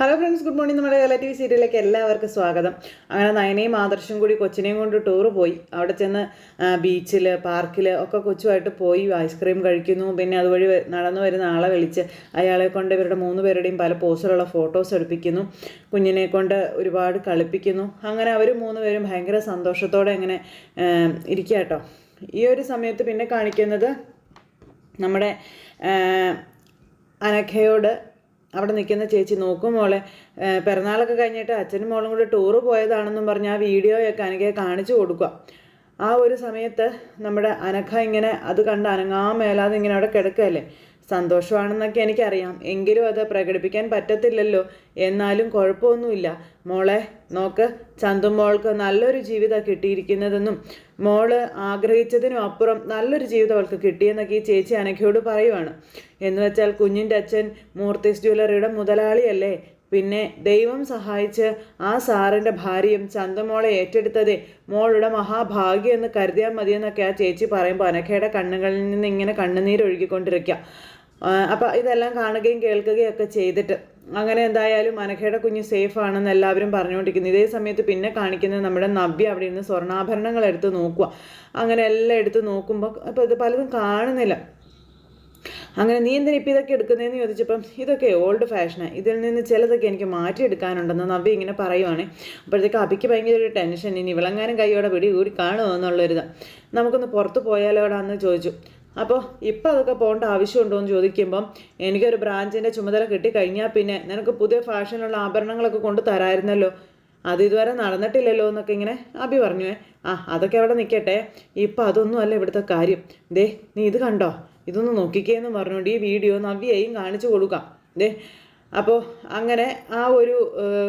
Hello friends good morning നമ്മുടെ Kerala T V സീരിയലിലേക്ക് എല്ലാവർക്കും സ്വാഗതം. അങ്ങനെ നയനയും ആദർശം കൂടി കൊച്ചിനെയും കൊണ്ട് ടൂർ പോയി. അവിടെ ചെന്ന് ബീച്ചിൽ പാർക്കിൽ ഒക്കെ കൊച്ചുമായിട്ട് പോയി. ഐസ്ക്രീം കഴിക്കുന്നു. പിന്നെ അതുവഴി നടന്നു വരുന്ന ആളെ വിളിച്ച് അയാളെ കൊണ്ട് ഇവരുടെ മൂന്ന് പേരുടെയും പല പോസിലുള്ള ഫോട്ടോസ് എടുപ്പിക്കുന്നു. കുഞ്ഞിനെ കൊണ്ട് ഒരുപാട് കളിപ്പിക്കുന്നു. അങ്ങനെ അവർ മൂന്ന് പേരും ഭയങ്കര സന്തോഷത്തോടെ ഇങ്ങനെ ഇരിക്കുക കേട്ടോ ഈ ഒരു സമയത്ത് പിന്നെ കാണിക്കുന്നത് നമ്മുടെ അനഘയോട് അവിടെ നിൽക്കുന്ന ചേച്ചി നോക്കും മോളെ. പിറന്നാളൊക്കെ കഴിഞ്ഞിട്ട് അച്ഛനും മോളും കൂടെ ടൂറ് പോയതാണെന്നും പറഞ്ഞ് ആ വീഡിയോയൊക്കെ അനഘയെ കാണിച്ചു കൊടുക്കുക. ആ ഒരു സമയത്ത് നമ്മുടെ അനഘ ഇങ്ങനെ അത് കണ്ട് അനങ്ങാൻ മേലാതെ ഇങ്ങനെ അവിടെ കിടക്കുകയല്ലേ? സന്തോഷമാണെന്നൊക്കെ എനിക്കറിയാം. എങ്കിലും അത് പ്രകടിപ്പിക്കാൻ പറ്റത്തില്ലല്ലോ. എന്നാലും കുഴപ്പമൊന്നുമില്ല. മോളെ നോക്ക് ചന്തു മോൾക്ക് നല്ലൊരു ജീവിതം കിട്ടിയിരിക്കുന്നതെന്നും മോൾ ആഗ്രഹിച്ചതിനും അപ്പുറം നല്ലൊരു ജീവിതം അവൾക്ക് കിട്ടിയെന്നൊക്കെ ഈ ചേച്ചി അനഘയോട് പറയുവാണ്. എന്ന് വെച്ചാൽ കുഞ്ഞിന്റെ അച്ഛൻ മൂർത്തിസ് ജ്വല്ലറിയുടെ മുതലാളിയല്ലേ. പിന്നെ ദൈവം സഹായിച്ച് ആ സാറിന്റെ ഭാര്യയും ചന്തമോളെ ഏറ്റെടുത്തതേ മോളുടെ മഹാഭാഗ്യം എന്ന് കരുതിയാൽ മതിയെന്നൊക്കെ ആ ചേച്ചി പറയുമ്പോൾ അനഘയുടെ കണ്ണുകളിൽ നിന്ന് ഇങ്ങനെ കണ്ണുനീരൊഴുകിക്കൊണ്ടിരിക്കുക. അപ്പോൾ ഇതെല്ലാം കാണുകയും കേൾക്കുകയും ഒക്കെ ചെയ്തിട്ട് അങ്ങനെ എന്തായാലും അനഘയുടെ കുഞ്ഞ് സേഫ് ആണെന്ന് എല്ലാവരും പറഞ്ഞുകൊണ്ടിരിക്കുന്നു. ഇതേ സമയത്ത് പിന്നെ കാണിക്കുന്നത് നമ്മുടെ നവ്യ അവിടെ ഇരുന്ന് സ്വർണാഭരണങ്ങൾ എടുത്ത് നോക്കുക. അങ്ങനെ എല്ലാം എടുത്ത് നോക്കുമ്പോൾ അപ്പോൾ ഇത് പലതും കാണുന്നില്ല. അങ്ങനെ നീ എന്തിനാ ഇപ്പം ഇതൊക്കെ എടുക്കുന്നതെന്ന് ചോദിച്ചപ്പം ഇതൊക്കെ ഓൾഡ് ഫാഷനാണ് ഇതിൽ നിന്ന് ചിലതൊക്കെ എനിക്ക് മാറ്റിയെടുക്കാനുണ്ടെന്ന് നവ്യ ഇങ്ങനെ പറയുവാണ്. അപ്പോഴത്തേക്ക് അബിക്ക് ഭയങ്കര ഒരു ടെൻഷൻ. ഇനി വിളങ്ങാനും കൈയോടെ പിടി കൂടി കാണുമോ എന്നുള്ളൊരിത്. നമുക്കൊന്ന് പുറത്ത് പോയാലോടാന്ന് ചോദിച്ചു. അപ്പോൾ ഇപ്പം അതൊക്കെ പോകേണ്ട ആവശ്യമുണ്ടോ എന്ന് ചോദിക്കുമ്പം എനിക്കൊരു ബ്രാഞ്ചിന്റെ ചുമതല കിട്ടിക്കഴിഞ്ഞാൽ പിന്നെ നിനക്ക് പുതിയ ഫാഷനുള്ള ആഭരണങ്ങളൊക്കെ കൊണ്ട് തരായിരുന്നല്ലോ അത് ഇതുവരെ നടന്നിട്ടില്ലല്ലോ എന്നൊക്കെ ഇങ്ങനെ അബി പറഞ്ഞു. ആ അതൊക്കെ അവിടെ നിൽക്കട്ടെ ഇപ്പം അതൊന്നും അല്ല ഇവിടുത്തെ കാര്യം. ദേ നീ ഇത് കണ്ടോ? ഇതൊന്ന് നോക്കിക്കേന്ന് പറഞ്ഞുകൊണ്ട് ഈ വീഡിയോ നവ്യയും കാണിച്ചു കൊടുക്കാം. ദേ അപ്പോൾ അങ്ങനെ ആ ഒരു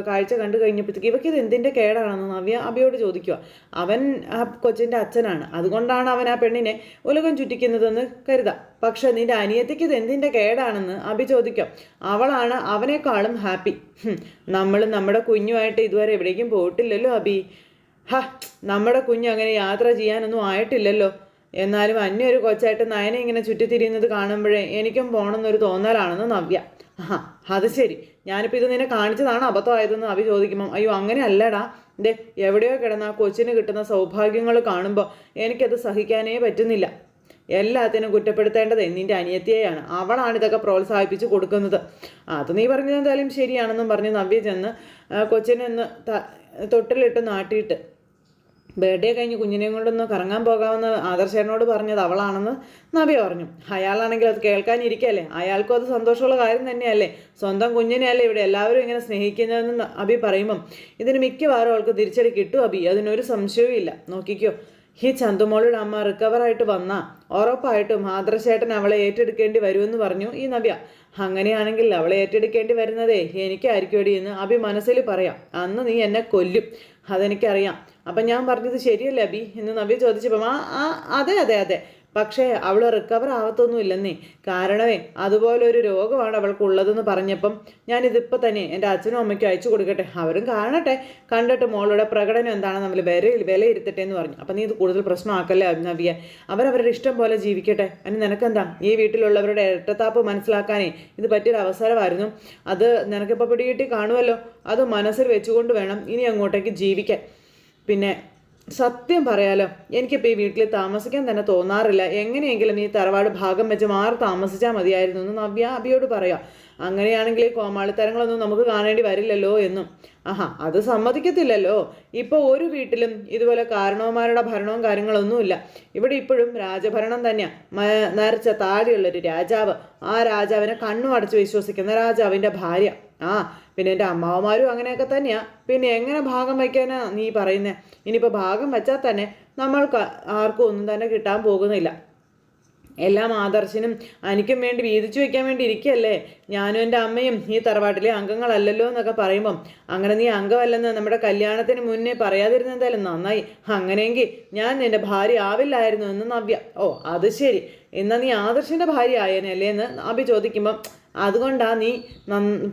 കാഴ്ച കണ്ടു കഴിഞ്ഞപ്പോഴത്തേക്ക് ഇവയ്ക്ക് ഇത് എന്തിന്റെ കേടാണെന്ന് നവ്യ അബിയോട് ചോദിക്കുക അവൻ ആ കൊച്ചിന്റെ അച്ഛനാണ്. അതുകൊണ്ടാണ് അവൻ ആ പെണ്ണിനെ ഉലകം ചുറ്റിക്കുന്നതെന്ന് കരുതാം. പക്ഷെ നിന്റെ അനിയത്തിക്ക് ഇത് എന്തിന്റെ കേടാണെന്ന് അബി ചോദിക്കാം. അവളാണ് അവനേക്കാളും ഹാപ്പി. നമ്മൾ നമ്മുടെ കുഞ്ഞുമായിട്ട് ഇതുവരെ എവിടേക്കും പോയിട്ടില്ലല്ലോ അബി. ഹ നമ്മുടെ കുഞ്ഞ് അങ്ങനെ യാത്ര ചെയ്യാനൊന്നും ആയിട്ടില്ലല്ലോ. എന്നാലും അന്യൊരു കൊച്ചായിട്ട് നയനെ ഇങ്ങനെ ചുറ്റിത്തിരിയുന്നത് കാണുമ്പോഴേ എനിക്കും പോകണമെന്നൊരു തോന്നലാണെന്ന് നവ്യ. ആ അത് ശരി. ഞാനിപ്പോൾ ഇത് നിന്നെ കാണിച്ചതാണ് അബദ്ധമായതെന്ന് അവി ചോദിക്കുമ്പം അയ്യോ അങ്ങനെ അല്ലടാ ദേ എവിടെയോ കിടന്ന ആ കൊച്ചിന് കിട്ടുന്ന സൗഭാഗ്യങ്ങൾ കാണുമ്പോൾ എനിക്കത് സഹിക്കാനേ പറ്റുന്നില്ല. എല്ലാത്തിനും കുറ്റപ്പെടുത്തേണ്ടത് എന്നിന്റെ അനിയത്തിയെയാണ്. അവളാണ് ഇതൊക്കെ പ്രോത്സാഹിപ്പിച്ച് കൊടുക്കുന്നത്. അത് നീ പറഞ്ഞത് എന്തായാലും ശരിയാണെന്നും പറഞ്ഞ് നവ്യ ചെന്ന് കൊച്ചിനെ ഒന്ന് തൊട്ടിലിട്ട് നാട്ടിയിട്ട് ബർത്ത്ഡേ കഴിഞ്ഞ് കുഞ്ഞിനെയും കൊണ്ടൊന്ന് കറങ്ങാൻ പോകാമെന്ന് ആദർശേനോട് പറഞ്ഞത് അവളാണെന്ന് നബി പറഞ്ഞു. അയാളാണെങ്കിൽ അത് കേൾക്കാനിരിക്കല്ലേ അയാൾക്കും അത് സന്തോഷമുള്ള കാര്യം തന്നെയല്ലേ? സ്വന്തം കുഞ്ഞിനെയല്ലേ ഇവിടെ എല്ലാവരും ഇങ്ങനെ സ്നേഹിക്കുന്നതെന്ന് അബി പറയുമ്പം ഇതിന് മിക്കവാറും അവൾക്ക് തിരിച്ചടി കിട്ടും അബി. അതിനൊരു സംശയവും ഇല്ല. നോക്കിക്കോ. ഈ ചന്തുമോളുടെ അമ്മ റിക്കവറായിട്ട് വന്നാ ഉറപ്പായിട്ടും ആദർശേട്ടൻ അവളെ ഏറ്റെടുക്കേണ്ടി വരുമെന്ന് പറഞ്ഞു ഈ നവ്യ അങ്ങനെയാണെങ്കിൽ അവളെ ഏറ്റെടുക്കേണ്ടി വരുന്നതേ എനിക്കായിരിക്കും എന്ന് അബി മനസ്സിൽ പറയാം. അന്ന് നീ എന്നെ കൊല്ലും. അതെനിക്കറിയാം. അപ്പം ഞാൻ പറഞ്ഞത് ശരിയല്ലേ അബി? എന്ന് നവ്യ ചോദിച്ചപ്പം ആ ആ അതെ അതെ അതെ. പക്ഷേ അവൾ റിക്കവർ ആവത്തൊന്നുമില്ലെന്നേ കാരണമേ അതുപോലൊരു രോഗമാണ് അവൾക്കുള്ളതെന്ന് പറഞ്ഞപ്പം ഞാനിതിപ്പോൾ തന്നെ എന്റെ അച്ഛനും അമ്മയ്ക്കും അയച്ചു കൊടുക്കട്ടെ. അവരും കാണട്ടെ. കണ്ടിട്ട് മോളുടെ പ്രകടനം എന്താണ് നമ്മൾ വില വിലയിരുത്തട്ടെ എന്ന് പറഞ്ഞു. അപ്പം നീ ഇത് കൂടുതൽ പ്രശ്നമാക്കല്ലേ നവ്യ? അവരവരുടെ ഇഷ്ടം പോലെ ജീവിക്കട്ടെ. അതിന് നിനക്കെന്താ? ഈ വീട്ടിലുള്ളവരുടെ ഇരട്ടത്താപ്പ് മനസ്സിലാക്കാനേ ഇത് പറ്റിയൊരു അവസരമായിരുന്നു. അത് നിനക്കിപ്പോൾ പിടികിട്ടി കാണുമല്ലോ. അത് മനസ്സിൽ വെച്ചുകൊണ്ട് വേണം ഇനി അങ്ങോട്ടേക്ക് ജീവിക്കാൻ. പിന്നെ സത്യം പറയാലോ എനിക്കിപ്പോൾ ഈ വീട്ടിൽ താമസിക്കാൻ തന്നെ തോന്നാറില്ല. എങ്ങനെയെങ്കിലും ഈ തറവാട് ഭാഗം വെച്ച് മാറി താമസിച്ചാൽ മതിയായിരുന്നു എന്ന് നവ്യ അബിയോട് പറയാം. അങ്ങനെയാണെങ്കിൽ കോമാളിത്തരങ്ങളൊന്നും നമുക്ക് കാണേണ്ടി വരില്ലല്ലോ എന്നും. ആഹാ അത് സമ്മതിക്കത്തില്ലല്ലോ. ഇപ്പോൾ ഒരു വീട്ടിലും ഇതുപോലെ കാരണവന്മാരുടെ ഭരണവും കാര്യങ്ങളൊന്നുമില്ല ഇവിടെ ഇപ്പോഴും രാജഭരണം തന്നെയാണ് നരച്ച താടിയുള്ളൊരു രാജാവ്. ആ രാജാവിനെ കണ്ണു അടച്ച് വിശ്വസിക്കുന്ന രാജാവിന്റെ ഭാര്യ. ആ പിന്നെ എന്റെ അമ്മാവന്മാരും അങ്ങനെയൊക്കെ തന്നെയാ. പിന്നെ എങ്ങനെ ഭാഗം വയ്ക്കാനാ നീ പറയുന്നേ? ഇനിയിപ്പോൾ ഭാഗം വെച്ചാൽ തന്നെ നമ്മൾക്ക് ആർക്കും ഒന്നും തന്നെ കിട്ടാൻ പോകുന്നില്ല. എല്ലാം ആദർശനും എനിക്കും വേണ്ടി വീതിച്ചു വയ്ക്കാൻ വേണ്ടി ഇരിക്കുകയല്ലേ ഞാനും എന്റെ അമ്മയും ഈ തറവാട്ടിലെ അംഗങ്ങളല്ലല്ലോ എന്നൊക്കെ പറയുമ്പം അങ്ങനെ നീ അംഗമല്ലെന്ന് നമ്മുടെ കല്യാണത്തിന് മുന്നേ പറയാതിരുന്നെന്തായാലും നന്നായി. അങ്ങനെയെങ്കിൽ ഞാൻ നിന്റെ ഭാര്യ ആവില്ലായിരുന്നു എന്ന് നവ്യ. ഓ അത് ശരി. എന്നാൽ നീ ആദർശന്റെ ഭാര്യ ആയേനല്ലേ എന്ന് അഭി ചോദിക്കുമ്പം അതുകൊണ്ടാ നീ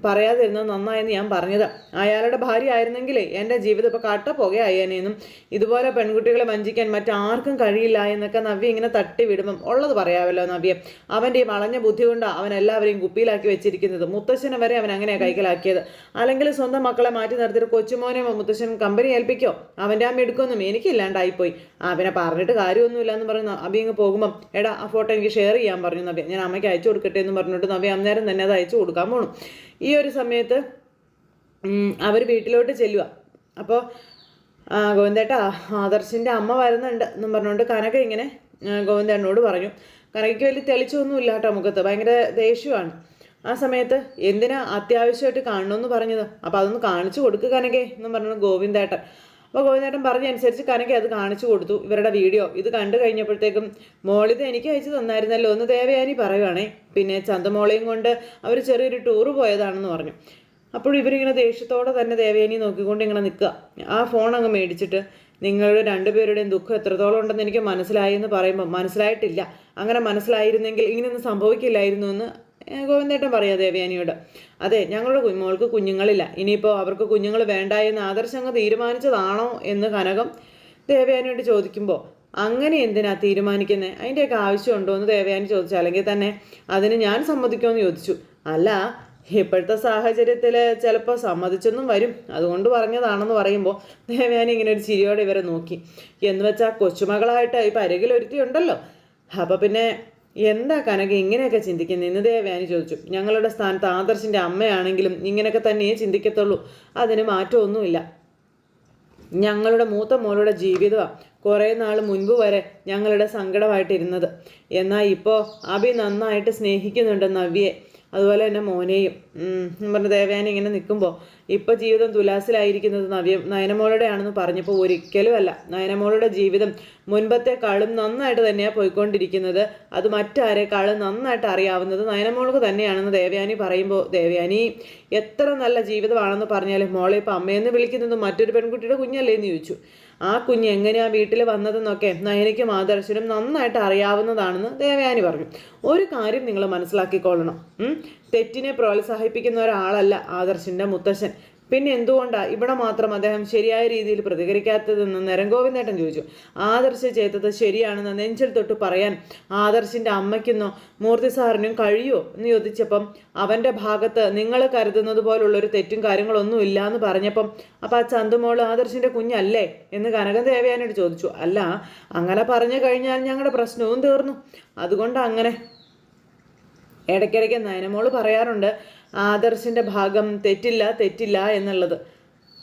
പറയാതിരുന്നത് നന്നായെന്ന് ഞാൻ പറഞ്ഞത്. അയാളുടെ ഭാര്യ ആയിരുന്നെങ്കിലേ എന്റെ ജീവിതം ഇപ്പോൾ കട്ട പുകയായേനെന്നും ഇതുപോലെ പെൺകുട്ടികളെ വഞ്ചിക്കാൻ മറ്റാർക്കും കഴിയില്ല എന്നൊക്കെ നവ്യ ഇങ്ങനെ തട്ടി വിടുമ്പം ഉള്ളത് പറയാമല്ലോ നവ്യ. അവന്റെ ഈ വളഞ്ഞ ബുദ്ധി കൊണ്ടാണ് അവൻ എല്ലാവരെയും കുപ്പിയിലാക്കി വെച്ചിരിക്കുന്നത്. മുത്തശ്ശനെ വരെ അവൻ അങ്ങനെയാണ് കൈക്കലാക്കിയത്. അല്ലെങ്കിൽ സ്വന്തം മക്കളെ മാറ്റി നിർത്തിയിട്ട് കൊച്ചുമോനെ മുത്തശ്ശൻ കമ്പനി ഏൽപ്പിക്കോ? അവന്റെ ആ മിടുക്കൊന്നും എനിക്കില്ലാണ്ടായിപ്പോയി. ആ പിന്നെ പറഞ്ഞിട്ട് കാര്യമൊന്നുമില്ല എന്ന് പറഞ്ഞു അബി ഇങ്ങ് പോകുമ്പം എടാ ആ ഫോട്ടോ എനിക്ക് ഷെയർ ചെയ്യാൻ പറഞ്ഞു നവ്യ. ഞാൻ അമ്മയ്ക്ക് അയച്ചു കൊടുക്കട്ടെ എന്ന് പറഞ്ഞിട്ട് നവ്യ അന്നേരം തന്നെ അത് അയച്ചു കൊടുക്കാൻ പോകണം ഈ ഒരു സമയത്ത് അവർ വീട്ടിലോട്ട് ചെല്ലുക അപ്പോൾ ഗോവിന്ദേട്ടാ ആദർശിന്റെ അമ്മ വരുന്നുണ്ട് എന്നും പറഞ്ഞുകൊണ്ട് കനക ഇങ്ങനെ ഗോവിന്ദേണ്ണോട് പറഞ്ഞു. കനകയ്ക്ക് വലിയ തെളിച്ചൊന്നുമില്ല കേട്ടോ മുഖത്ത്. ഭയങ്കര ദേഷ്യമാണ്. ആ സമയത്ത് എന്തിനാ അത്യാവശ്യമായിട്ട് കാണണമെന്ന് പറഞ്ഞത്? അപ്പോൾ അതൊന്ന് കാണിച്ചു കൊടുക്കുക കനകേ എന്നും പറഞ്ഞു ഗോവിന്ദേട്ടൻ. അപ്പോൾ ഗോവിന്ദേട്ടൻ പറഞ്ഞനുസരിച്ച് കനക അത് കാണിച്ചു കൊടുത്തു. ഇവരുടെ വീഡിയോ ഇത് കണ്ടു കഴിഞ്ഞപ്പോഴത്തേക്കും മോളിത് എനിക്ക് അയച്ചു തന്നായിരുന്നല്ലോ ഒന്ന് ദേവയാനി പറയുവാണേ. പിന്നെ ചന്തമോളയും കൊണ്ട് അവർ ചെറിയൊരു ടൂറ് പോയതാണെന്ന് പറഞ്ഞു. അപ്പോൾ ഇവരിങ്ങനെ ദേഷ്യത്തോടെ തന്നെ ദേവയാനി നോക്കിക്കൊണ്ട് ഇങ്ങനെ നിൽക്കുക. ആ ഫോൺ അങ്ങ് മേടിച്ചിട്ട് നിങ്ങളുടെ രണ്ടുപേരുടെയും ദുഃഖം എത്രത്തോളം ഉണ്ടെന്ന് എനിക്ക് മനസ്സിലായി എന്ന് പറയുമ്പോൾ മനസ്സിലായിട്ടില്ല. അങ്ങനെ മനസ്സിലായിരുന്നെങ്കിൽ ഇങ്ങനെയൊന്നും സംഭവിക്കില്ലായിരുന്നു എന്ന് ഗോവിന്ദേട്ടൻ പറയാം ദേവയാനിയോട്. അതെ ഞങ്ങളുടെ കു- മോൾക്ക് കുഞ്ഞുങ്ങളില്ല. ഇനിയിപ്പോൾ അവർക്ക് കുഞ്ഞുങ്ങൾ വേണ്ട എന്ന് ആദർശം അങ്ങ് തീരുമാനിച്ചതാണോ എന്ന് കനകം ദേവയാനിയോട് ചോദിക്കുമ്പോൾ അങ്ങനെ എന്തിനാ തീരുമാനിക്കുന്നത് അതിന്റെയൊക്കെ ആവശ്യമുണ്ടോ? എന്ന് ദേവയാനി ചോദിച്ചു. അല്ലെങ്കിൽ തന്നെ അതിന് ഞാൻ സമ്മതിക്കുമെന്ന് ചോദിച്ചു. അല്ല ഇപ്പോഴത്തെ സാഹചര്യത്തിൽ ചിലപ്പോൾ സമ്മതിച്ചൊന്നും വരും. അതുകൊണ്ട് പറഞ്ഞതാണെന്ന് പറയുമ്പോൾ ദേവയാനി ഇങ്ങനെ ഒരു ചിരിയോടെ ഇവരെ നോക്കി. എന്ന് വെച്ചാൽ കൊച്ചുമകളായിട്ട് ഇപ്പം അരകിലൊരുത്തി ഉണ്ടല്ലോ അപ്പോൾ പിന്നെ എന്താ കനക ഇങ്ങനെയൊക്കെ ചിന്തിക്കുന്നത് ഇന്ന് ദേവയാനി ചോദിച്ചു. ഞങ്ങളുടെ സ്ഥാനത്ത് ആദർശിന്റെ അമ്മയാണെങ്കിലും ഇങ്ങനെയൊക്കെ തന്നെയേ ചിന്തിക്കത്തുള്ളൂ. അതിന് മാറ്റമൊന്നുമില്ല. ഞങ്ങളുടെ മൂത്ത മോളുടെ ജീവിതമാണ് കുറേ നാൾ മുൻപ് വരെ ഞങ്ങളുടെ സങ്കടമായിട്ടിരുന്നത്. എന്നാൽ ഇപ്പോൾ അഭി നന്നായിട്ട് സ്നേഹിക്കുന്നുണ്ട് നവ്യെ അതുപോലെ തന്നെ മോനെയും. പറഞ്ഞ ദേവയാനി ഇങ്ങനെ നിൽക്കുമ്പോൾ ഇപ്പോൾ ജീവിതം തുലാസിലായിരിക്കുന്നത് നവ്യ നയനമോളുടെ ആണെന്ന് പറഞ്ഞപ്പോൾ ഒരിക്കലുമല്ല. നയനമോളുടെ ജീവിതം മുൻപത്തെക്കാളും നന്നായിട്ട് തന്നെയാണ് പോയിക്കൊണ്ടിരിക്കുന്നത്. അത് മറ്റാരെക്കാളും നന്നായിട്ട് അറിയാവുന്നത് നയനമോൾക്ക് തന്നെയാണെന്ന് ദേവയാനി പറയുമ്പോൾ ദേവയാനി എത്ര നല്ല ജീവിതമാണെന്ന് പറഞ്ഞാലും മോളെ ഇപ്പം അമ്മയെന്ന് വിളിക്കുന്നത് മറ്റൊരു പെൺകുട്ടിയുടെ കുഞ്ഞല്ലേ എന്ന് ചോദിച്ചു. ആ കുഞ്ഞ് എങ്ങനെയാ വീട്ടിൽ വന്നതെന്നൊക്കെ നയനയ്ക്കും ആദർശനും നന്നായിട്ട് അറിയാവുന്നതാണെന്ന് ദേവയാനി പറഞ്ഞു. ഒരു കാര്യം നിങ്ങൾ മനസ്സിലാക്കിക്കൊള്ളണം? തെറ്റിനെ പ്രോത്സാഹിപ്പിക്കുന്ന ഒരാളല്ല ആദർശിന്റെ മുത്തശ്ശൻ. പിന്നെ എന്തുകൊണ്ടാണ് ഇവിടെ മാത്രം അദ്ദേഹം ശരിയായ രീതിയിൽ പ്രതികരിക്കാത്തതെന്ന് നരങ്കോവിന്ദേട്ടൻ ചോദിച്ചു. ആദർശ ചെയ്തത് ശരിയാണെന്ന് നെഞ്ചിൽ തൊട്ട് പറയാൻ ആദർശിന്റെ അമ്മയ്ക്കെന്നോ മൂർത്തി സാറിനും കഴിയുമോ എന്ന് ചോദിച്ചപ്പം അവന്റെ ഭാഗത്ത് നിങ്ങൾ കരുതുന്നത് പോലുള്ളൊരു തെറ്റും കാര്യങ്ങളൊന്നും ഇല്ല എന്ന് പറഞ്ഞപ്പം അപ്പം ആ ചന്തുമോൾ ആദർശിന്റെ കുഞ്ഞല്ലേ എന്ന് കനകം ദേവയാനോട് ചോദിച്ചു. അല്ല അങ്ങനെ പറഞ്ഞു കഴിഞ്ഞാൽ ഞങ്ങളുടെ പ്രശ്നവും തീർന്നു. അതുകൊണ്ട് അങ്ങനെ ഇടയ്ക്കിടയ്ക്ക് നയനമോൾ പറയാറുണ്ട് ആദർശിന്റെ ഭാഗം തെറ്റില്ല തെറ്റില്ല എന്നുള്ളത്.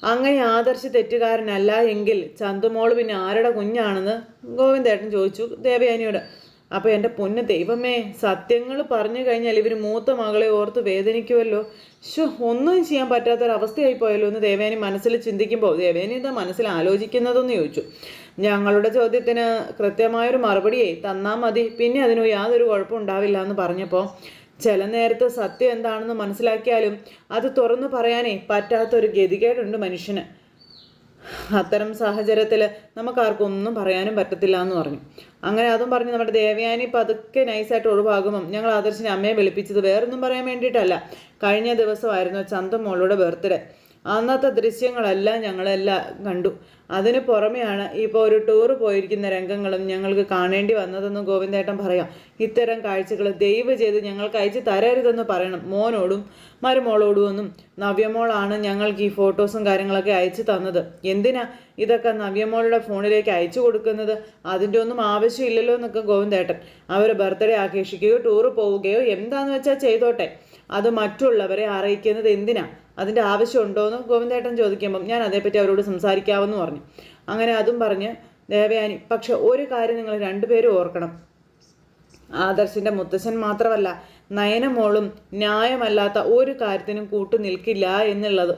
അങ്ങനെ ആദർശ് തെറ്റുകാരനല്ല എങ്കിൽ ചന്തുമോൾ പിന്നെ ആരുടെ കുഞ്ഞാണെന്ന്? ഗോവിന്ദേട്ടൻ ചോദിച്ചു ദേവയാനിയോട്. അപ്പോൾ എന്റെ പൊന്ന് ദൈവമേ സത്യങ്ങൾ പറഞ്ഞു കഴിഞ്ഞാൽ ഇവർ മൂത്ത മകളെ ഓർത്ത് വേദനിക്കുമല്ലോ ശോ ഒന്നും ചെയ്യാൻ പറ്റാത്തൊരവസ്ഥയായി പോയല്ലോ എന്ന് ദേവേനി മനസ്സിൽ ചിന്തിക്കുമ്പോൾ ദേവേനി എന്താ മനസ്സിൽ ആലോചിക്കുന്നതെന്ന് ചോദിച്ചു. ഞങ്ങളുടെ ചോദ്യത്തിന് കൃത്യമായൊരു മറുപടിയെ തന്നാൽ മതി. പിന്നെ അതിന് യാതൊരു കുഴപ്പം ഉണ്ടാവില്ല എന്ന് പറഞ്ഞപ്പോൾ ചില നേരത്ത് സത്യം എന്താണെന്ന് മനസ്സിലാക്കിയാലും അത് തുറന്നു പറയാനേ പറ്റാത്തൊരു ഗതികേടുണ്ട് മനുഷ്യന്. അത്തരം സാഹചര്യത്തിൽ നമുക്കാർക്കും ഒന്നും പറയാനും പറ്റത്തില്ല എന്ന് പറഞ്ഞു. അങ്ങനെ അതും പറഞ്ഞ് നമ്മുടെ ദേവയാനി പതുക്കെ നൈസായിട്ട് ഒഴിവാകുമ്പം ഞങ്ങൾ ആദർശിനെ അമ്മയെ വിളിപ്പിച്ചത് വേറൊന്നും പറയാൻ വേണ്ടിയിട്ടല്ല. കഴിഞ്ഞ ദിവസമായിരുന്നു ചന്തം മോളുടെ ബർത്ത്ഡേ. അന്നത്തെ ദൃശ്യങ്ങളെല്ലാം ഞങ്ങളെല്ലാം കണ്ടു. അതിന് പുറമെയാണ് ഇപ്പോൾ ഒരു ടൂർ പോയിരിക്കുന്ന രംഗങ്ങളും ഞങ്ങൾക്ക് കാണേണ്ടി വന്നതെന്നും ഗോവിന്ദേട്ടൻ പറയാം. ഇത്തരം കാഴ്ചകൾ ദയവ് ചെയ്ത് ഞങ്ങൾക്ക് അയച്ചു തരരുതെന്ന് പറയണം. മോനോടും മരുമോളോടും ഒന്നും നവ്യമോളാണ് ഞങ്ങൾക്ക് ഈ ഫോട്ടോസും കാര്യങ്ങളൊക്കെ അയച്ചു തന്നത്. എന്തിനാ ഇതൊക്കെ നവ്യമോളുടെ ഫോണിലേക്ക് അയച്ചു കൊടുക്കുന്നത്? അതിന്റെ ഒന്നും ആവശ്യമില്ലല്ലോ എന്നൊക്കെ ഗോവിന്ദേട്ടൻ. അവർ ബർത്ത്ഡേ ആഘോഷിക്കുകയോ ടൂർ പോവുകയോ എന്താണെന്ന് വെച്ചാൽ ചെയ്തോട്ടെ. അത് മറ്റുള്ളവരെ അറിയിക്കുന്നത് എന്തിനാ? അതിന്റെ ആവശ്യമുണ്ടോയെന്ന് ഗോവിന്ദേട്ടൻ ചോദിക്കുമ്പം ഞാൻ അതേപ്പറ്റി അവരോട് സംസാരിക്കാമെന്ന് പറഞ്ഞു. അങ്ങനെ അതും പറഞ്ഞ് ദേവയാനി പക്ഷെ ഒരു കാര്യം നിങ്ങൾ രണ്ടുപേരും ഓർക്കണം. ആദർശിന്റെ മുത്തശ്ശൻ മാത്രമല്ല നയനമോളും ന്യായമല്ലാത്ത ഒരു കാര്യത്തിനും കൂട്ടു നിൽക്കില്ല എന്നുള്ളത്.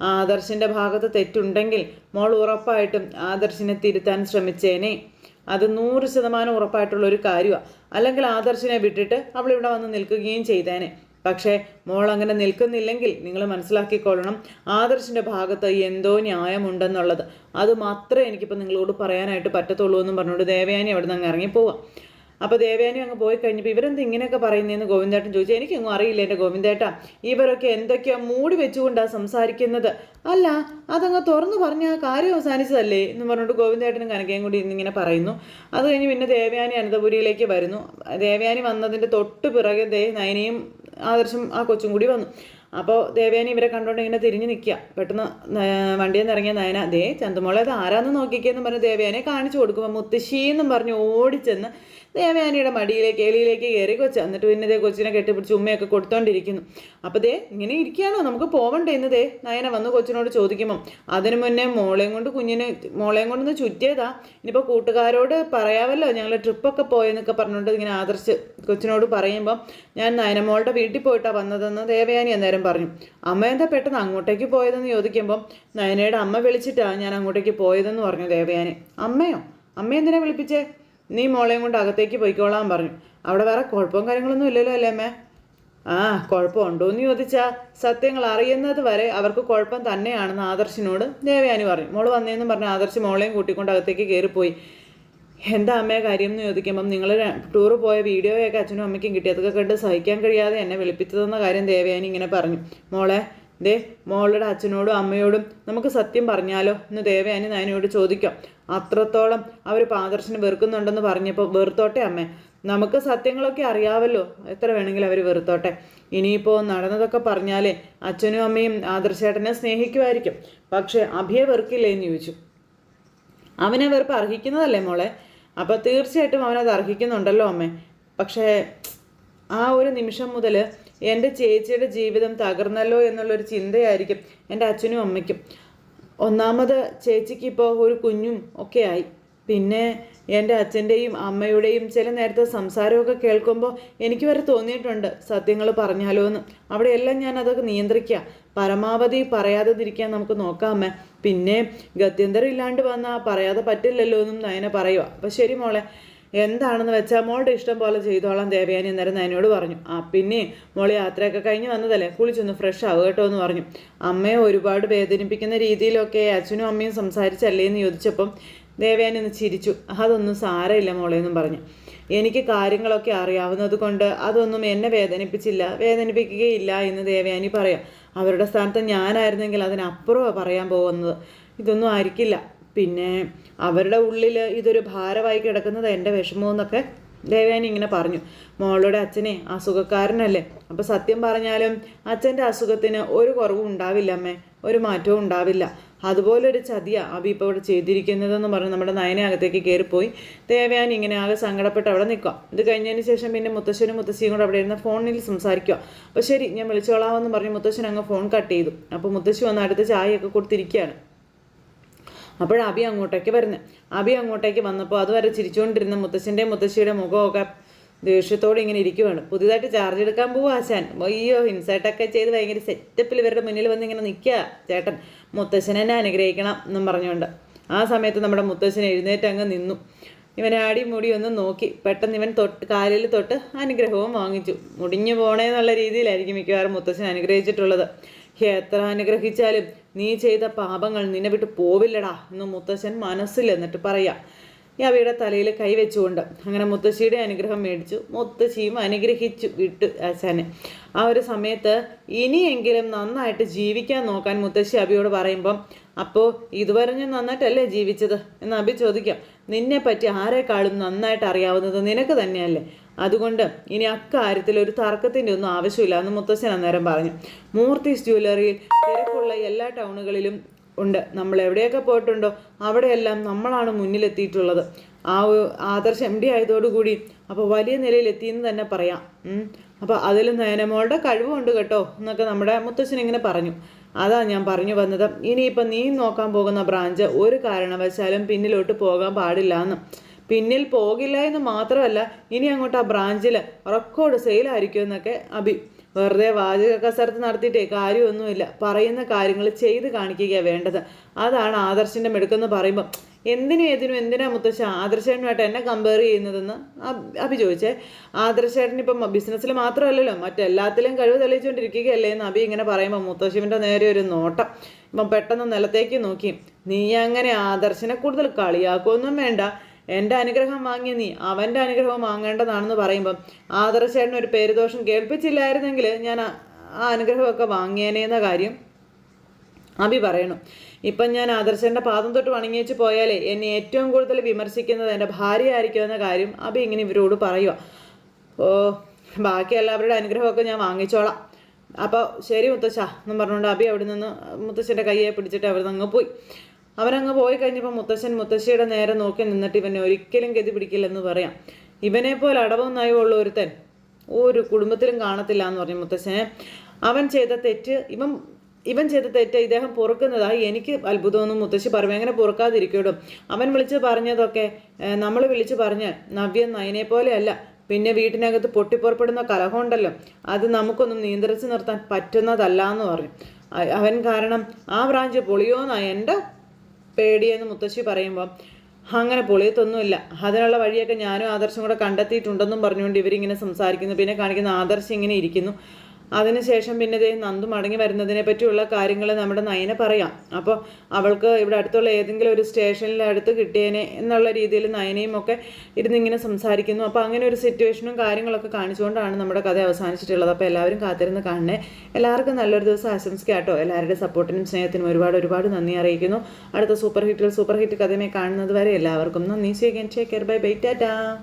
ആദർശിന്റെ ഭാഗത്ത് തെറ്റുണ്ടെങ്കിൽ മോൾ ഉറപ്പായിട്ടും ആദർശിനെ തിരുത്താൻ ശ്രമിച്ചേനെ. അത് നൂറ് ശതമാനം ഉറപ്പായിട്ടുള്ള ഒരു കാര്യമാണ് അല്ലെങ്കിൽ ആദർശിനെ വിട്ടിട്ട് അവളിവിടെ വന്ന് നിൽക്കുകയും ചെയ്തേനെ. പക്ഷേ മോൾ അങ്ങനെ നിൽക്കുന്നില്ലെങ്കിൽ നിങ്ങൾ മനസ്സിലാക്കിക്കൊള്ളണം. ആദർശിന്റെ ഭാഗത്ത് എന്തോ ന്യായമുണ്ടെന്നുള്ളത്. അത് മാത്രമേ എനിക്കിപ്പോൾ നിങ്ങളോട് പറയാനായിട്ട് പറ്റത്തുള്ളൂ എന്നും പറഞ്ഞുകൊണ്ട് ദേവയാനി അവിടെ നിന്ന് അങ്ങ് ഇറങ്ങിപ്പോവാം അപ്പോൾ ദേവയാനി അങ്ങ് പോയി കഴിഞ്ഞപ്പോൾ ഇവരെന്ത് ഇങ്ങനെയൊക്കെ പറയുന്നതെന്ന് ഗോവിന്ദേട്ടൻ ചോദിച്ചു. എനിക്കൊന്നും അറിയില്ല എന്റെ ഗോവിന്ദേട്ട ഇവരൊക്കെ എന്തൊക്കെയാ മൂടി വെച്ചുകൊണ്ടാണ് സംസാരിക്കുന്നത്? അല്ല അതങ്ങ് തുറന്നു പറഞ്ഞ ആ കാര്യം അവസാനിച്ചതല്ലേ എന്ന് പറഞ്ഞുകൊണ്ട് ഗോവിന്ദേട്ടനും കനകയും കൂടി ഇന്നിങ്ങനെ പറയുന്നു. അത് കഴിഞ്ഞ് പിന്നെ ദേവയാനി അനന്തപുരിയിലേക്ക് വരുന്നു. ദേവയാനി വന്നതിന്റെ തൊട്ട് പിറകെ ദേ നയനയും ആദർശം ആ കൊച്ചും കൂടി വന്നു. അപ്പോൾ ദേവയാനി ഇവരെ കണ്ടുകൊണ്ട് ഇങ്ങനെ തിരിഞ്ഞ് നിൽക്കുക പെട്ടെന്ന് വണ്ടിയിൽ നിന്ന് ഇറങ്ങിയ നയന ദേ ചന്തമോളെ അത് ആരാന്ന് നോക്കിക്കേന്ന് പറഞ്ഞ് ദേവേനെ കാണിച്ചു കൊടുക്കുമ്പോൾ മുത്തശ്ശീന്നും പറഞ്ഞ് ഓടിച്ചെന്ന് ദേവയാനിയുടെ മടിയിലേക്ക് എലിയിലേക്ക് കയറി കൊച്ചു. എന്നിട്ട് പിന്നെ ദേ കൊച്ചിനെ കെട്ടിപ്പിടിച്ച് ഉമ്മയൊക്കെ കൊടുത്തോണ്ടിരിക്കുന്നു. അപ്പോൾ ദേ ഇങ്ങനെ ഇരിക്കുകയാണോ നമുക്ക് പോവണ്ടേ ഇന്ന് ദേ? നയന വന്ന് കൊച്ചിനോട് ചോദിക്കുമ്പം അതിനു മുന്നേ മോളെയും കൊണ്ട് കുഞ്ഞിനെ മോളെയും കൊണ്ടൊന്ന് ചുറ്റിയതാ. ഇനിയിപ്പോൾ കൂട്ടുകാരോട് പറയാമല്ലോ ഞങ്ങൾ ട്രിപ്പൊക്കെ പോയെന്നൊക്കെ പറഞ്ഞുകൊണ്ട് ഇങ്ങനെ ആദർശ് കൊച്ചിനോട് പറയുമ്പം ഞാൻ നയനമോളുടെ വീട്ടിൽ പോയിട്ടാണ് വന്നതെന്ന് ദേവയാനി അന്നേരം പറഞ്ഞു അമ്മ എന്താ പെട്ടെന്ന് അങ്ങോട്ടേക്ക് പോയതെന്ന് ചോദിക്കുമ്പം നയനയുടെ അമ്മ വിളിച്ചിട്ടാണ് ഞാൻ അങ്ങോട്ടേക്ക് പോയതെന്ന് പറഞ്ഞു ദേവയാനി. അമ്മയോ? അമ്മ എന്തിനാ വിളിപ്പിച്ചേ? നീ മോളെയും കൊണ്ട് അകത്തേക്ക് പോയിക്കോളാൻ പറഞ്ഞു. അവിടെ വേറെ കുഴപ്പവും കാര്യങ്ങളൊന്നും ഇല്ലല്ലോ അല്ലേ അമ്മേ? ആ കുഴപ്പമുണ്ടോ എന്ന് ചോദിച്ചാൽ സത്യങ്ങൾ അറിയുന്നത് വരെ അവർക്ക് കുഴപ്പം തന്നെയാണെന്ന് ആദർശിനോട് ദേവയാനി പറഞ്ഞു. മോൾ വന്നേന്നും പറഞ്ഞ് ആദർശ് മോളെയും കൂട്ടിക്കൊണ്ട് അകത്തേക്ക് കയറിപ്പോയി എന്താ അമ്മയെ കാര്യം എന്ന് ചോദിക്കുമ്പം നിങ്ങൾ ടൂർ പോയ വീഡിയോയൊക്കെ അച്ഛനും അമ്മയ്ക്കും കിട്ടി. അതൊക്കെ കണ്ട് സഹിക്കാൻ കഴിയാതെ എന്നെ വിളിപ്പിച്ചതെന്ന കാര്യം ദേവയാനി ഇങ്ങനെ പറഞ്ഞു. മോളെ ദേ മോളുടെ അച്ഛനോടും അമ്മയോടും നമുക്ക് സത്യം പറഞ്ഞാലോ എന്ന് ദേവയാനി നയനയോട് ചോദിക്കാം. അത്രത്തോളം അവർ പാദർശനം വെറുക്കുന്നുണ്ടെന്ന് പറഞ്ഞപ്പോൾ വെറുത്തോട്ടെ അമ്മേ നമുക്ക് സത്യങ്ങളൊക്കെ അറിയാവല്ലോ. എത്ര വേണമെങ്കിലും അവർ വെറുത്തോട്ടെ. ഇനിയിപ്പോൾ നടന്നതൊക്കെ പറഞ്ഞാലേ അച്ഛനും അമ്മയും ആദർശേട്ടനെ സ്നേഹിക്കുമായിരിക്കും. പക്ഷേ അഭിയെ വെറുക്കില്ലേ എന്ന് ചോദിച്ചു. അവനെ വെറുപ്പ് അർഹിക്കുന്നതല്ലേ മോളെ? അപ്പോൾ തീർച്ചയായിട്ടും അവനത് അർഹിക്കുന്നുണ്ടല്ലോ അമ്മേ. പക്ഷേ ആ ഒരു നിമിഷം മുതൽ എന്റെ ചേച്ചിയുടെ ജീവിതം തകർന്നല്ലോ എന്നുള്ളൊരു ചിന്തയായിരിക്കും എന്റെ അച്ഛനും അമ്മയ്ക്കും. ഒന്നാമത് ചേച്ചിക്ക് ഇപ്പോൾ ഒരു കുഞ്ഞും ഒക്കെ ആയി. പിന്നെ എന്റെ അച്ഛന്റെയും അമ്മയുടെയും ചില നേരത്തെ സംസാരമൊക്കെ കേൾക്കുമ്പോൾ എനിക്ക് വരെ തോന്നിയിട്ടുണ്ട് സത്യങ്ങൾ പറഞ്ഞാലോ എന്ന്. അവിടെയെല്ലാം ഞാൻ അതൊക്കെ നിയന്ത്രിക്കുക. പരമാവധി പറയാതെ തിരിക്കാൻ നമുക്ക് നോക്കാമേ പിന്നെ ഗത്യന്തരം ഇല്ലാണ്ട് വന്നാൽ പറയാതെ പറ്റില്ലല്ലോ എന്നും നയന പറയുക അപ്പം ശരി മോളെ എന്താണെന്ന് വെച്ചാൽ മോളുടെ ഇഷ്ടം പോലെ ചെയ്തോളാം ദേവയാനി അന്നേരം നയനോട് പറഞ്ഞു. ആ പിന്നെ മോളെ യാത്രയൊക്കെ കഴിഞ്ഞ് വന്നതല്ലേ? കുളിച്ചൊന്ന് ഫ്രഷ് ആവുക കേട്ടോ എന്ന് പറഞ്ഞു. അമ്മയെ ഒരുപാട് വേദനിപ്പിക്കുന്ന രീതിയിലൊക്കെ അച്ഛനും അമ്മയും സംസാരിച്ചല്ലേ എന്ന് ചോദിച്ചപ്പം ദേവയാനി ഒന്ന് ചിരിച്ചു. അതൊന്നും സാരമില്ല മോളെ എന്നും പറഞ്ഞു. എനിക്ക് കാര്യങ്ങളൊക്കെ അറിയാവുന്നത് കൊണ്ട് അതൊന്നും എന്നെ വേദനിപ്പിച്ചില്ല. വേദനിപ്പിക്കുകയില്ല എന്ന് ദേവയാനി പറയാം. അവരുടെ സ്ഥാനത്ത് ഞാനായിരുന്നെങ്കിൽ അതിനപ്പുറമാണ് പറയാൻ പോകുന്നത്. ഇതൊന്നും ആയിരിക്കില്ല. പിന്നെ അവരുടെ ഉള്ളിൽ ഇതൊരു ഭാരമായി കിടക്കുന്നത് എന്റെ വിഷമമെന്നൊക്കെ ദേവയാനി ഇങ്ങനെ പറഞ്ഞു. മോളുടെ അച്ഛനെ അസുഖക്കാരനല്ലേ. അപ്പോൾ സത്യം പറഞ്ഞാലും അച്ഛന്റെ അസുഖത്തിന് ഒരു കുറവും ഉണ്ടാവില്ല അമ്മേ. ഒരു മാറ്റവും ഉണ്ടാവില്ല. അതുപോലൊരു ചതിയ അബി ഇപ്പോൾ ഇവിടെ ചെയ്തിരിക്കുന്നതെന്ന് പറഞ്ഞ് നമ്മുടെ നയനകത്തേക്ക് കയറിപ്പോയി ദേവയാൻ ഇങ്ങനെ ആകെ സങ്കടപ്പെട്ട് അവിടെ നിൽക്കുക ഇത് കഴിഞ്ഞതിന് ശേഷം പിന്നെ മുത്തശ്ശനും മുത്തശ്ശിയും കൂടെ അവിടെ ഇരുന്ന് ഫോണിൽ സംസാരിക്കുക അപ്പോൾ ശരി ഞാൻ വിളിച്ചോളാമെന്ന് പറഞ്ഞ് മുത്തശ്ശൻ അങ്ങ് ഫോൺ കട്ട് ചെയ്തു. അപ്പോൾ മുത്തശ്ശി വന്ന് അടുത്ത് ചായയൊക്കെ കൊടുത്തിരിക്കുകയാണ് അപ്പോൾ അബി അങ്ങോട്ടേക്ക് വരുന്നത് അബി അങ്ങോട്ടേക്ക് വന്നപ്പോൾ അതുവരെ ചിരിച്ചുകൊണ്ടിരുന്ന മുത്തശ്ശന്റെ മുത്തശ്ശിയുടെ മുഖമൊക്കെ ദേഷ്യത്തോടെ ഇങ്ങനെ ഇരിക്കുവാണ്. പുതിയതായിട്ട് ചാർജ് എടുക്കാൻ പോവുക ആശാൻ അയ്യോ ഇൻസൈട്ടൊക്കെ ചെയ്ത് ഭയങ്കര സെറ്റപ്പിൽ ഇവരുടെ മുന്നിൽ വന്ന് ഇങ്ങനെ നിൽക്കുക ചേട്ടൻ മുത്തശ്ശനെ എന്നെ അനുഗ്രഹിക്കണം എന്നും പറഞ്ഞുകൊണ്ട്. ആ സമയത്ത് നമ്മുടെ മുത്തശ്ശൻ എഴുന്നേറ്റ് അങ്ങ് നിന്നു. ഇവനെ ആടി മുടി ഒന്ന് നോക്കി. പെട്ടെന്ന് ഇവൻ തൊട്ട് കാലിൽ തൊട്ട് അനുഗ്രഹവും വാങ്ങിച്ചു. മുടിഞ്ഞു പോണേന്നുള്ള രീതിയിലായിരിക്കും മിക്കവാറും മുത്തശ്ശൻ അനുഗ്രഹിച്ചിട്ടുള്ളത്. എത്ര അനുഗ്രഹിച്ചാലും നീ ചെയ്ത പാപങ്ങൾ നിന്നെ വിട്ട് പോവില്ലടാ എന്ന് മുത്തശ്ശൻ മനസ്സിൽ എന്നിട്ട് പറയാം. ഈ അവയുടെ തലയിൽ കൈവച്ചുകൊണ്ട് അങ്ങനെ മുത്തശ്ശിയുടെ അനുഗ്രഹം മേടിച്ചു. മുത്തശ്ശിയും അനുഗ്രഹിച്ചു വിട്ടു ആശാനെ. ആ ഒരു സമയത്ത് ഇനിയെങ്കിലും നന്നായിട്ട് ജീവിക്കാൻ നോക്കാൻ മുത്തശ്ശി അബിയോട് പറയുമ്പം അപ്പോൾ ഇതുവരെ ഞാൻ നന്നായിട്ടല്ലേ ജീവിച്ചത്? എന്ന് അബി ചോദിക്കാം. നിന്നെ പറ്റി ആരെക്കാളും നന്നായിട്ട് അറിയാവുന്നത് നിനക്ക് തന്നെയല്ലേ? അതുകൊണ്ട് ഇനി അക്കാര്യത്തിൽ ഒരു തർക്കത്തിന്റെ ഒന്നും ആവശ്യമില്ല എന്ന് മുത്തശ്ശൻ അന്നേരം പറഞ്ഞു. മൂർത്തീസ് ജ്വല്ലറിയിൽ തിരക്കുള്ള എല്ലാ ടൗണുകളിലും ഉണ്ട്. നമ്മൾ എവിടെയൊക്കെ പോയിട്ടുണ്ടോ അവിടെയെല്ലാം നമ്മളാണ് മുന്നിലെത്തിയിട്ടുള്ളത്. ആ ആദർശ് എം ഡി ആയതോടുകൂടി അപ്പോൾ വലിയ നിലയിൽ എത്തിയെന്ന് തന്നെ പറയാം. അപ്പോൾ അതിൽ നയനമോളുടെ കഴിവുണ്ട് കേട്ടോ എന്നൊക്കെ നമ്മുടെ മുത്തശ്ശൻ ഇങ്ങനെ പറഞ്ഞു. അതാ ഞാൻ പറഞ്ഞു വന്നത്. ഇനിയിപ്പോൾ നീ നോക്കാൻ പോകുന്ന ബ്രാഞ്ച് ഒരു കാരണവശാലും പിന്നിലോട്ട് പോകാൻ പാടില്ല എന്ന്. പിന്നിൽ പോകില്ല എന്ന് മാത്രമല്ല ഇനി അങ്ങോട്ട് ആ ബ്രാഞ്ചിൽ റെക്കോർഡ് സെയിലായിരിക്കും എന്നൊക്കെ അഭി വെറുതെ വാചക കസരത്ത് നടത്തിയിട്ടേ കാര്യമൊന്നുമില്ല. പറയുന്ന കാര്യങ്ങൾ ചെയ്ത് കാണിക്കുക വേണ്ടത്. അതാണ് ആദർശിന്റെ മെടുക്കെന്ന് പറയുമ്പം. എന്തിനും ഏതിനും എന്തിനാ മുത്തശ്ശ ആദർശേട്ടനുമായിട്ട് എന്നെ കമ്പയർ ചെയ്യുന്നതെന്ന് അഭി ചോദിച്ചേ ആദർശേട്ടൻ ഇപ്പം ബിസിനസ്സിൽ മാത്രമല്ലല്ലോ മറ്റെല്ലാത്തിലും കഴിവ് തെളിയിച്ചുകൊണ്ടിരിക്കുകയല്ലേ എന്ന് അഭി ഇങ്ങനെ പറയുമ്പോൾ മുത്തശ്ശിവിന്റെ നേരെ ഒരു നോട്ടം. ഇപ്പം പെട്ടെന്ന് നിലത്തേക്ക് നോക്കി. നീ അങ്ങനെ ആദർശനെ കൂടുതൽ കളിയാക്കുമൊന്നും വേണ്ട. എന്റെ അനുഗ്രഹം വാങ്ങിയ നീ അവന്റെ അനുഗ്രഹം വാങ്ങേണ്ടതാണെന്ന് പറയുമ്പം ആദർശേട്ടൻ ഒരു പേരുദോഷം കേൾപ്പിച്ചില്ലായിരുന്നെങ്കിൽ ഞാൻ ആ- അനുഗ്രഹമൊക്കെ വാങ്ങിയേനേന്ന കാര്യം അഭി പറയണം. ഇപ്പം ഞാൻ ആദർശന്റെ പാദം തൊട്ട് വണങ്ങിയേച്ച് പോയാലേ എന്നെ ഏറ്റവും കൂടുതൽ വിമർശിക്കുന്നത് എന്റെ ഭാര്യ ആയിരിക്കും എന്ന കാര്യം അഭി ഇങ്ങനെ ഇവരോട് പറയുക ഓ ബാക്കി എല്ലാവരുടെ അനുഗ്രഹമൊക്കെ ഞാൻ വാങ്ങിച്ചോളാം. അപ്പോൾ ശരി മുത്തശ്ശ എന്നും പറഞ്ഞുകൊണ്ട് അഭി അവിടെ നിന്ന് മുത്തശ്ശന്റെ കയ്യെ പിടിച്ചിട്ട് അവിടെ നിന്ന് അങ്ങ് പോയി. അവനങ്ങ് പോയി കഴിഞ്ഞപ്പോൾ മുത്തശ്ശൻ മുത്തശ്ശിയുടെ നേരെ നോക്കി നിന്നിട്ട് ഇവനെ ഒരിക്കലും ഗതി പിടിക്കില്ലെന്ന് പറയാം. ഇവനെ പോലെ അടവും നയവുള്ള ഒരുത്തൻ ഒരു കുടുംബത്തിലും കാണത്തില്ല എന്ന് പറഞ്ഞു മുത്തശ്ശനെ. അവൻ ചെയ്ത തെറ്റ് ഇവൻ ഇവൻ ചെയ്ത തെറ്റ് ഇദ്ദേഹം പൊറുക്കുന്നതായി എനിക്ക് അത്ഭുതമൊന്നും മുത്തശ്ശി പറഞ്ഞു എങ്ങനെ പൊറുക്കാതിരിക്കും അവൻ വിളിച്ച് പറഞ്ഞതൊക്കെ നമ്മൾ വിളിച്ച് പറഞ്ഞ് നവ്യ നയനെ പോലെയല്ല പിന്നെ വീട്ടിനകത്ത് പൊട്ടിപ്പുറപ്പെടുന്ന കലഹമുണ്ടല്ലോ അത് നമുക്കൊന്നും നിയന്ത്രിച്ച് നിർത്താൻ പറ്റുന്നതല്ല എന്ന് പറഞ്ഞു അവൻ കാരണം ആ ബ്രാഞ്ച് പൊളിയോന്നാ എന്റെ പേടിയെന്ന് മുത്തശ്ശി പറയുമ്പോൾ അങ്ങനെ പൊളിയത്തൊന്നുമില്ല. അതിനുള്ള വഴിയൊക്കെ ഞാനും ആദർശം കൂടെ കണ്ടെത്തിയിട്ടുണ്ടെന്നും പറഞ്ഞുകൊണ്ട് ഇവരിങ്ങനെ സംസാരിക്കുന്നു. പിന്നെ കാണിക്കുന്ന ആദർശം ഇങ്ങനെ ഇരിക്കുന്നു. അതിനുശേഷം പിന്നെ ദേ നന്ദു മടങ്ങി വരുന്നതിനെ പറ്റിയുള്ള കാര്യങ്ങൾ നമ്മുടെ നയന പറയാം. അപ്പോൾ അവൾക്ക് ഇവിടെ അടുത്തുള്ള ഏതെങ്കിലും ഒരു സ്റ്റേഷനിൽ അടുത്ത് കിട്ടിയേനെ എന്നുള്ള രീതിയിൽ നയനയും ഒക്കെ ഇരുന്ന് ഇങ്ങനെ സംസാരിക്കുന്നു. അപ്പോൾ അങ്ങനെ ഒരു സിറ്റുവേഷനും കാര്യങ്ങളൊക്കെ കാണിച്ചുകൊണ്ടാണ് നമ്മുടെ കഥ അവസാനിച്ചിട്ടുള്ളത്. അപ്പോൾ എല്ലാവരും കാത്തിരുന്ന് കാണണേ. എല്ലാവർക്കും നല്ലൊരു ദിവസം ആശംസിക്കാം കേട്ടോ. എല്ലാവരുടെ സപ്പോർട്ടിനും സ്നേഹത്തിനും ഒരുപാട് ഒരുപാട് നന്ദി അറിയിക്കുന്നു. അടുത്ത സൂപ്പർ ഹിറ്റിൽ സൂപ്പർ ഹിറ്റ് കഥയെ കാണുന്നത് വരെ എല്ലാവർക്കും നന്ദി. സ്വീകരിച്ചേക്കർ ബൈ ബൈ ടാറ്റാ